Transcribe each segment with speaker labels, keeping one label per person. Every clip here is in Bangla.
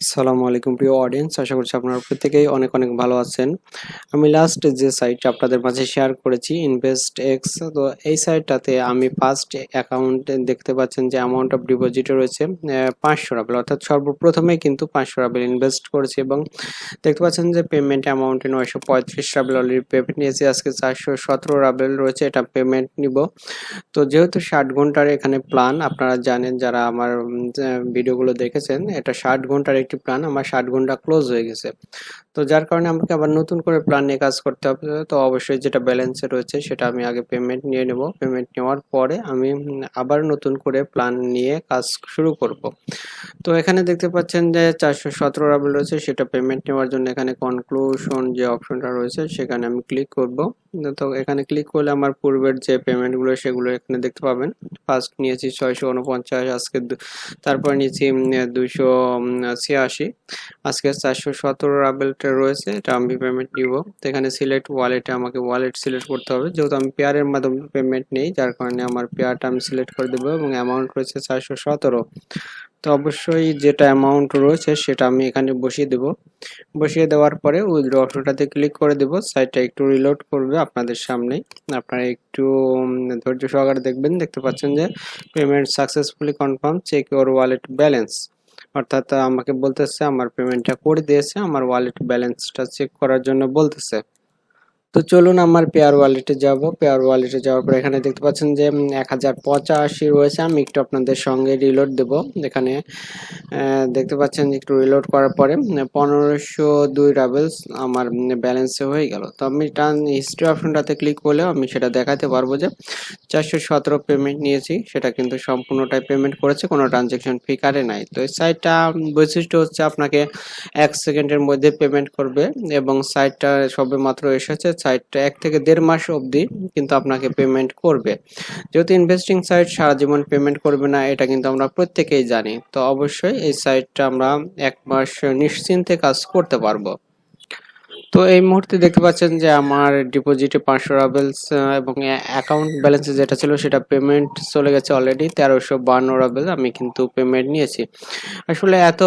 Speaker 1: আসসালামু আলাইকুম প্রিয় অডিয়েন্স আশা করছি আপনারা প্রত্যেকেই অনেক অনেক ভালো আছেন। আমি লাস্ট যে সাইটটা আপনাদের মাঝে শেয়ার করেছি ইনভেস্ট এক্স তো এই সাইটটাতে আমি ফার্স্ট অ্যাকাউন্ট দেখতে পাচ্ছেন যে অ্যামাউন্ট অফ ডিপোজিটে রয়েছে পাঁচশো রাবেল অর্থাৎ সর্বপ্রথমেই কিন্তু পাঁচশো রাবেল ইনভেস্ট করেছি এবং দেখতে পাচ্ছেন যে পেমেন্ট অ্যামাউন্টে নয়শো পঁয়ত্রিশ রাবেল অলরেডি পেমেন্ট নিয়েছি, আজকে চারশো সতেরো রাবেল রয়েছে, এটা পেমেন্ট নিব। তো যেহেতু ষাট ঘণ্টার এখানে প্ল্যান আপনারা জানেন যারা আমার ভিডিওগুলো দেখেছেন, এটা ষাট ঘণ্টার একটি প্ল্যান আমার ষাট ঘণ্টা ক্লোজ হয়ে গেছে। তো যার কারণে আমাকে আবার নতুন করে প্ল্যান নিয়ে কাজ করতে হবে। তো অবশ্যই যেটা ব্যালেন্সে রয়েছে সেটা আমি আগে পেমেন্ট নিয়ে নেব। পেমেন্ট নেওয়ার পরে আমি আবার নতুন করে প্ল্যান নিয়ে কাজ শুরু করব। তো এখানে দেখতে পাচ্ছেন যে চারশো সতেরো রাবেল রয়েছে, সেটা পেমেন্ট নেওয়ার জন্য এখানে কনক্লুশন যে অপশনটা রয়েছে সেখানে আমি ক্লিক করব। তো এখানে ক্লিক করলে আমার পূর্বের যে পেমেন্টগুলো সেগুলো এখানে দেখতে পাবেন। ফার্স্ট নিয়েছি ছয়শো উনপঞ্চাশ, আজকে তারপর নিয়েছি দুশো ছিয়াশি, আজকে চারশো সতেরো রাবেলটা রয়েছে, এটা আমি পেমেন্ট নিব। তো এখানে সিলেক্ট ওয়ালেটে আমাকে ওয়ালেট সিলেক্ট করতে হবে। যেহেতু আমি পেয়ারের মাধ্যমে পেমেন্ট নেই, যার কারণে আমার পেয়ারটা আমি সিলেক্ট করে দেবো এবং অ্যামাউন্ট রয়েছে চারশো সতেরো। তো অবশ্যই যেটা অ্যামাউন্ট রয়েছে, সেটা আমি এখানে বসিয়ে দেব। বসিয়ে দেওয়ার পরে উইথড্র অপশনটাতে ক্লিক করে দেব। সাইটটা একটু রিলোড করবে আপনাদের সামনে আপনারা একটু ধৈর্য সহকারে দেখবেন। দেখতে পাচ্ছেন যে payment successfully confirm check your wallet balance অর্থাৎ আমাকে বলতেছে আমার পেমেন্টটা করে দিয়েছে আমার ওয়ালেট ব্যালেন্সটা চেক করার জন্য বলতেছে। তো চলুন আমার পেয়ার ওয়ালেটে যাব। পেয়ার ওয়ালেটে যাওয়ার পর এখানে দেখতে পাচ্ছেন যে এক হাজার পঁচাশি রয়েছে। আমি একটু আপনাদের সঙ্গে রিলোড দেব। এখানে দেখতে পাচ্ছেন যে, একটু রিলোড করার পরে পনেরোশো দুই রাবেলস আমার ব্যালেন্সে হয়ে গেল। তো আমি টার্ন হিস্ট্রি অপশনটাতে ক্লিক করলেও আমি সেটা দেখাতে পারব যে, চারশো সতেরো পেমেন্ট নিয়েছি। সেটা কিন্তু সম্পূর্ণটাই পেমেন্ট করেছে। কোনো ট্রানজেকশন ফি কাটে নাই। তো এই সাইটটা বৈশিষ্ট্য হচ্ছে আপনাকে এক সেকেন্ডের মধ্যে পেমেন্ট করবে এবং সাইটটা সবে মাত্র এসেছে সাইটটা এক থেকে দেড় মাস অবধি কিন্তু আপনাকে পেমেন্ট করবে। যেহেতু ইনভেস্টিং সাইট সারা জীবন পেমেন্ট করবে না, এটা কিন্তু আমরা প্রত্যেকেই জানি। তো অবশ্যই এই সাইটটা আমরা এক মাস নিশ্চিন্তে কাজ করতে পারব। তো এই মুহূর্তে দেখতে পাচ্ছেন যে আমার ডিপোজিটে পাঁচশো রাবেলস এবং অ্যাকাউন্ট ব্যালেন্সে যেটা ছিল সেটা পেমেন্ট চলে গেছে অলরেডি তেরোশো বান্ন রাবেল। আমি কিন্তু পেমেন্ট নিয়েছি। আসলে এত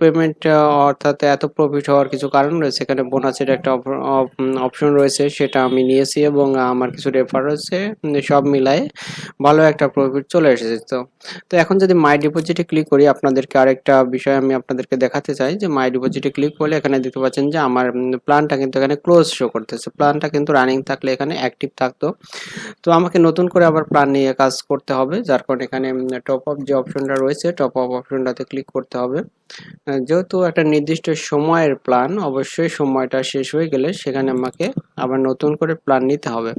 Speaker 1: পেমেন্ট অর্থাৎ এত প্রফিট হওয়ার কিছু কারণ রয়েছে। এখানে বোনাসের একটা অপশন রয়েছে, সেটা আমি নিয়েছি এবং আমার কিছু রেফার রয়েছে সব মিলায়ে ভালো একটা প্রফিট চলে এসেছে। তো তো এখন যদি মাই ডিপোজিটে ক্লিক করি, আপনাদেরকে আরেকটা বিষয় আমি আপনাদেরকে দেখাতে চাই যে মাই ডিপোজিটে ক্লিক করলে এখানে দেখতে পাচ্ছেন যে আমার প্ল্যান প্ল্যানটা কিন্তু এখানে ক্লোজ শো করতেছে। প্ল্যানটা কিন্তু রানিং থাকলে এখানে অ্যাক্টিভ থাকতো। তো আমাকে নতুন করে আবার প্ল্যান নিয়ে কাজ করতে হবে। যার কারণে এখানে টপ আপ যে অপশনটা রয়েছে টপ আপ অপশনটাতে ক্লিক করতে হবে। যেহেতু একটা নির্দিষ্ট সময়ের প্ল্যান অবশ্যই সময়টা শেষ হয়ে গেলে সেখানে আমাকে আবার নতুন করে প্ল্যান নিতে হবে।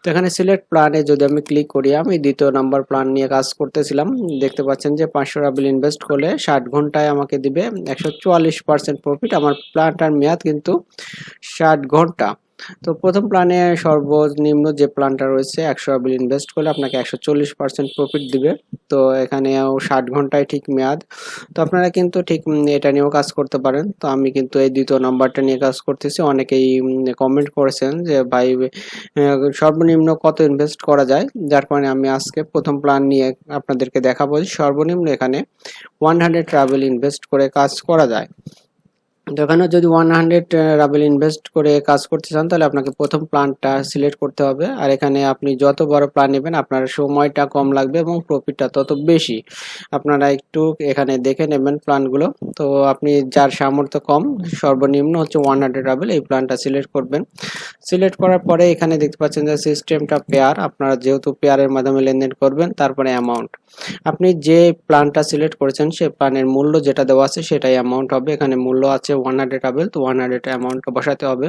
Speaker 1: তো এখানে সিলেক্ট প্ল্যানে যদি আমি ক্লিক করি, আমি দ্বিতীয় নাম্বার প্ল্যান নিয়ে কাজ করতেছিলাম। দেখতে পাচ্ছেন যে পাঁচশো রাবিল ইনভেস্ট করলে ষাট ঘন্টায় আমাকে দিবে একশো চুয়াল্লিশ পার্সেন্ট প্রফিট আমার প্ল্যানটার মেয়াদ কিন্তু ষাট ঘণ্টা। তো প্রথম প্ল্যানে সর্বনিম্ন যে প্ল্যানটা রয়েছে, একশো বিল ইনভেস্ট করলে আপনাকে একশো চল্লিশ পার্সেন্ট প্রফিট দিবে। তো এখানেও ষাট ঘন্টায় ঠিক মেয়াদ। তো আপনারা কিন্তু ঠিক এটা নিয়েও কাজ করতে পারেন। তো আমি কিন্তু এই দ্বিতীয় নাম্বারটা নিয়ে কাজ করতেছি। অনেকেই কমেন্ট করেছেন যে, ভাই সর্বনিম্ন কত ইনভেস্ট করা যায়? যার কারণে আমি আজকে প্রথম প্ল্যান নিয়ে আপনাদেরকে দেখাবো সর্বনিম্ন এখানে ওয়ান হান্ড্রেড ট্রাভেল ইনভেস্ট করে কাজ করা যায়। এখানে যদি ওয়ান হান্ড্রেড রাবেল ইনভেস্ট করে কাজ করতে চান, তাহলে আপনাকে প্রথম প্ল্যানটা সিলেক্ট করতে হবে। আর এখানে আপনি যত বড় প্ল্যান নেবেন, আপনার সময়টা কম লাগবে এবং প্রফিটটা তত বেশি। আপনারা একটু এখানে দেখে নেবেন প্ল্যানগুলো তো আপনি যার সামর্থ্য কম, সর্বনিম্ন হচ্ছে ওয়ান হান্ড্রেড রাবেল এই প্ল্যানটা সিলেক্ট করবেন। সিলেক্ট করার পরে এখানে দেখতে পাচ্ছেন যে সিস্টেমটা পেয়ার আপনারা যেহেতু পেয়ারের মাধ্যমে লেনদেন করবেন, তারপরে অ্যামাউন্ট আপনি যে প্ল্যানটা সিলেক্ট করেছেন সেই প্ল্যানের মূল্য যেটা দেওয়া আছে, সেটাই অ্যামাউন্ট হবে। এখানে মূল্য আছে ওয়ান হান্ড্রেড আবেল তো ওয়ান হান্ড্রেড অ্যামাউন্টটা বসাতে হবে।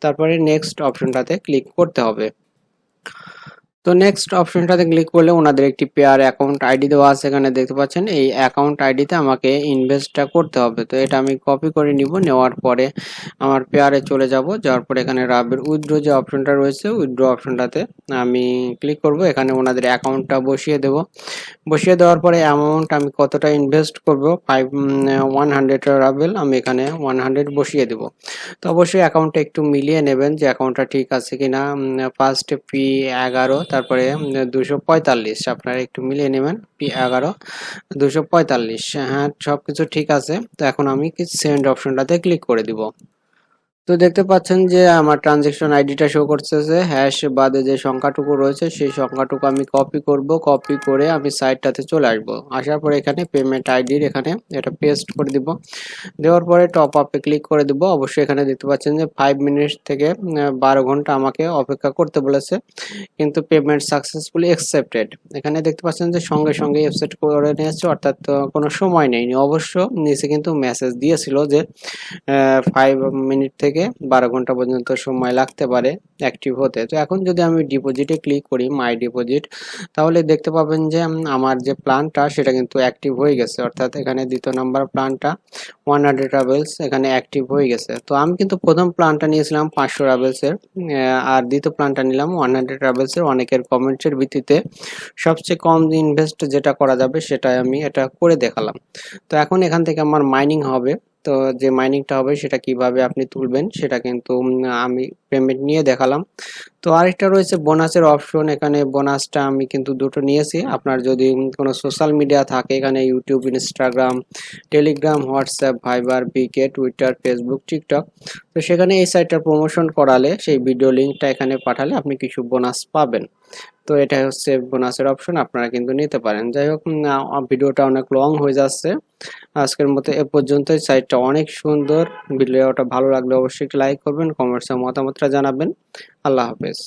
Speaker 1: তারপরে নেক্সট অপশনটাতে ক্লিক করতে হবে। তো নেক্সট অপশনটাতে ক্লিক করলে ওনাদের একটি পেয়ার অ্যাকাউন্ট আইডি দেওয়া আছে। এখানে দেখতে পাচ্ছেন, এই অ্যাকাউন্ট আইডিতে আমাকে ইনভেস্টটা করতে হবে। তো এটা আমি কপি করে নিব, নেওয়ার পরে আমার পেয়ারে চলে যাব। যাওয়ার পরে এখানে রাবের উইথড্র যে অপশনটা রয়েছে উইথড্র অপশনটাতে আমি ক্লিক করব। এখানে ওনাদের অ্যাকাউন্টটা বসিয়ে দেব। বসিয়ে দেওয়ার পরে অ্যামাউন্ট আমি কতটা ইনভেস্ট করব? ফাইভ ওয়ান হান্ড্রেড রাবেল, আমি এখানে ওয়ান হান্ড্রেড বসিয়ে দেব। তো অবশ্যই অ্যাকাউন্টটা একটু মিলিয়ে নেবেন যে অ্যাকাউন্টটা ঠিক আছে কিনা। ফার্স্ট ফি এগারো তারপরে দুশো পঁয়তাল্লিশ, আপনারা একটু মিলিয়ে নেবেন, পি এগারো, দুশো পঁয়তাল্লিশ হ্যাঁ সব কিছু ঠিক আছে। তো এখন আমি সেন্ড অপশনটাতে ক্লিক করে দিব। তো দেখতে পাচ্ছেন যে আমার ট্রানজেকশন আইডিটা শো করতেছে হ্যাশ বাদে যে সংখ্যাটুকু রয়েছে, সেই সংখ্যাটুকু আমি কপি করব কপি করে আমি সাইটটাতে চলে আসব। আসার পরে এখানে পেমেন্ট আইডির এখানে এটা পেস্ট করে দিব। দেওয়ার পরে টপ আপে ক্লিক করে দিব। অবশ্যই এখানে দেখতে পাচ্ছেন যে ফাইভ মিনিট থেকে বারো ঘণ্টা আমাকে অপেক্ষা করতে বলেছে, কিন্তু পেমেন্ট সাকসেসফুলি অ্যাকসেপ্টেড এখানে দেখতে পাচ্ছেন যে সঙ্গে সঙ্গে অ্যাকসেপ্ট করে নিয়েছে, অর্থাৎ কোনো সময় নেয়নি। অবশ্য নিচে কিন্তু মেসেজ দিয়েছিল যে ফাইভ মিনিট থেকে বারো ঘণ্টা পর্যন্ত সময় লাগতে পারে অ্যাক্টিভ হতে। তো এখন যদি আমি ডিপোজিটে ক্লিক করি মাই ডিপোজিট তাহলে দেখতে পাবেন যে আমার যে প্ল্যানটা সেটা কিন্তু অ্যাক্টিভ হয়ে গেছে। অর্থাৎ এখানে দ্বিতীয় নাম্বার প্ল্যানটা ওয়ান হান্ড্রেড রাবেলস এখানে অ্যাক্টিভ হয়ে গেছে। তো আমি কিন্তু প্রথম প্ল্যানটা নিয়েছিলাম পাঁচশো রাবেলসের আর দ্বিতীয় প্ল্যানটা নিলাম ওয়ান হান্ড্রেড রাবেলসের অনেকের কমেন্টসের ভিত্তিতে সবচেয়ে কম ইনভেস্ট যেটা করা যাবে, সেটাই আমি এটা করে দেখালাম। তো এখন এখান থেকে আমার মাইনিং হবে। তো যে মাইনিংটা হবে সেটা কীভাবে আপনি তুলবেন সেটা কিন্তু আমি পেমেন্ট নিয়ে দেখালাম। তো আরেকটা রয়েছে বোনাসের অপশন এখানে বোনাসটা আমি কিন্তু দুটো নিয়েছি। আপনার যদি কোনো সোশ্যাল মিডিয়া থাকে, এখানে ইউটিউব ইনস্টাগ্রাম টেলিগ্রাম হোয়াটসঅ্যাপ ভাইবার বিকে টুইটার ফেসবুক টিকটক তো সেখানে এই সাইটটা প্রমোশন করালে সেই ভিডিও লিঙ্কটা এখানে পাঠালে আপনি কিছু বোনাস পাবেন। তো এটা হচ্ছে বোনাসের অপশন আপনারা কিন্তু নিতে পারেন। যাই হোক ভিডিওটা অনেক লং হয়ে যাচ্ছে। আজকের মতো এ পর্যন্তই। সাইটটা অনেক সুন্দর। ভিডিওটা ভালো লাগলে অবশ্যই লাইক করবেন কমেন্টসে মতামতটা জানাবেন। আল্লাহ হাফেজ